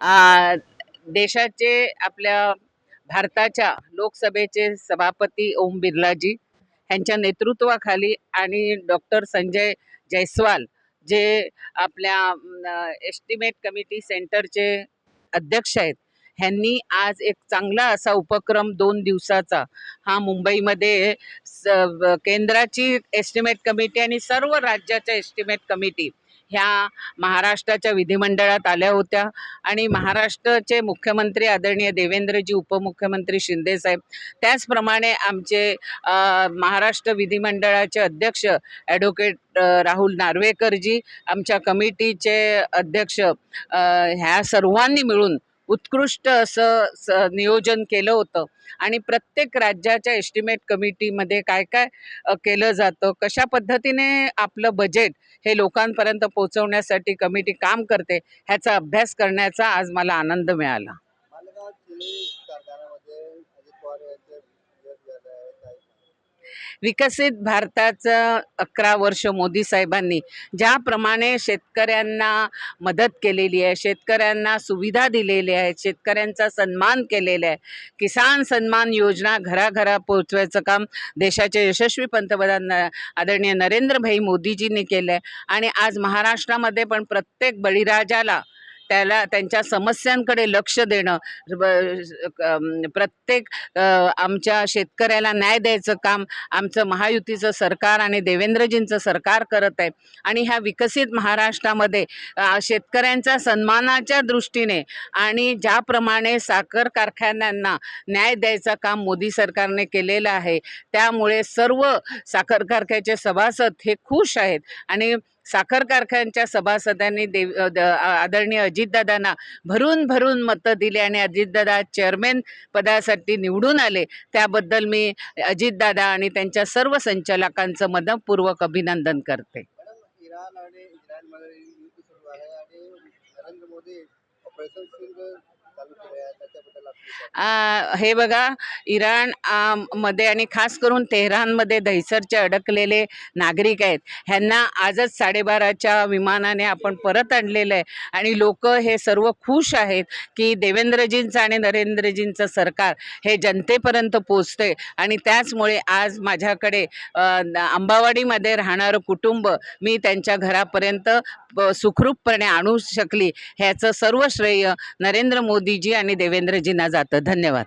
देशाचे आपल्या भारताच्या लोकसभेचे सभापती ओम बिर्लाजी यांच्या नेतृत्वाखाली आणि डॉक्टर संजय जयस्वाल जे आपल्या एस्टिमेट कमिटी सेंटरचे अध्यक्ष आहेत ह्यांनी आज एक चांगला असा उपक्रम दोन दिवसाचा हा मुंबईमध्ये स केंद्राची एस्टिमेट कमिटी आणि सर्व राज्याच्या एस्टिमेट कमिटी ह्या महाराष्ट्राच्या विधिमंडळात आल्या होत्या. आणि महाराष्ट्राचे मुख्यमंत्री आदरणीय देवेंद्रजी उपमुख्यमंत्री शिंदेसाहेब त्याचप्रमाणे आमचे महाराष्ट्र विधिमंडळाचे अध्यक्ष ॲडव्होकेट राहुल नार्वेकरजी आमच्या कमिटीचे अध्यक्ष ह्या सर्वांनी मिळून उत्कृष्ट असं स नियोजन केलं होतं. आणि प्रत्येक राज्याच्या एस्टिमेट कमिटीमध्ये काय काय केलं जातं? कशा पद्धतीने आपलं बजेट हे लोकांपर्यंत पोहोचवण्यासाठी कमिटी काम करते ह्याचा अभ्यास करण्याचा आज मला आनंद मिळाला. विकसित भारताचं अकरा वर्ष मोदी साहेबांनी ज्याप्रमाणे शेतकऱ्यांना मदत केलेली आहे शेतकऱ्यांना सुविधा दिलेल्या आहेत शेतकऱ्यांचा सन्मान केलेला आहे. किसान सन्मान योजना घराघरा पोहोचवायचं काम देशाचे यशस्वी पंतप्रधान आदरणीय आदरणीय नरेंद्रभाई मोदीजींनी केलं आहे आणि आज महाराष्ट्रामध्ये पण प्रत्येक बळीराजाला त्याला त्यांच्या समस्यांकडे लक्ष देणं प्रत्येक आमच्या शेतकऱ्याला न्याय द्यायचं काम आमचं महायुतीचं सरकार आणि देवेंद्रजींचं सरकार करत आहे. आणि ह्या विकसित महाराष्ट्रामध्ये शेतकऱ्यांचा सन्मानाच्या दृष्टीने आणि ज्याप्रमाणे साखर कारखान्यांना न्याय द्यायचं काम मोदी सरकारने केलेलं आहे त्यामुळे सर्व साखर कारखान्याचे सभासद हे खुश आहेत. आणि साखर कारखान्याच्या सभासदांनी देव द- आदरणीय अजितदादांना भरून भरून मतं दिली आणि अजितदादा चेअरमॅन पदासाठी निवडून आले. त्याबद्दल मी अजितदादा आणि त्यांच्या सर्व संचालकांचं मनपूर्वक अभिनंदन करते. इराण आणि युद्ध सुरू आहे आणि नरेंद्र मोदी ऑपरेशन सिंग आ, हे बघा इराणमध्ये आणि खास करून तेहरानमध्ये दहिसरचे अडकलेले नागरिक आहेत. ह्यांना आजच साडेबाराच्या विमानाने आपण परत आणलेलं आहे. आणि लोक हे सर्व खुश आहेत की देवेंद्रजींचं आणि नरेंद्रजींचं सरकार हे जनतेपर्यंत पोचते आणि त्याचमुळे आज माझ्याकडे आंबावाडीमध्ये अंबावाडीमध्ये राहणारं कुटुंब मी त्यांच्या घरापर्यंत प- सुखरूपपणे आणू शकली. ह्याचं सर्व श्रेय नरेंद्र मोदी मोदीजी आणि देवेंद्रजींना जातं. धन्यवाद.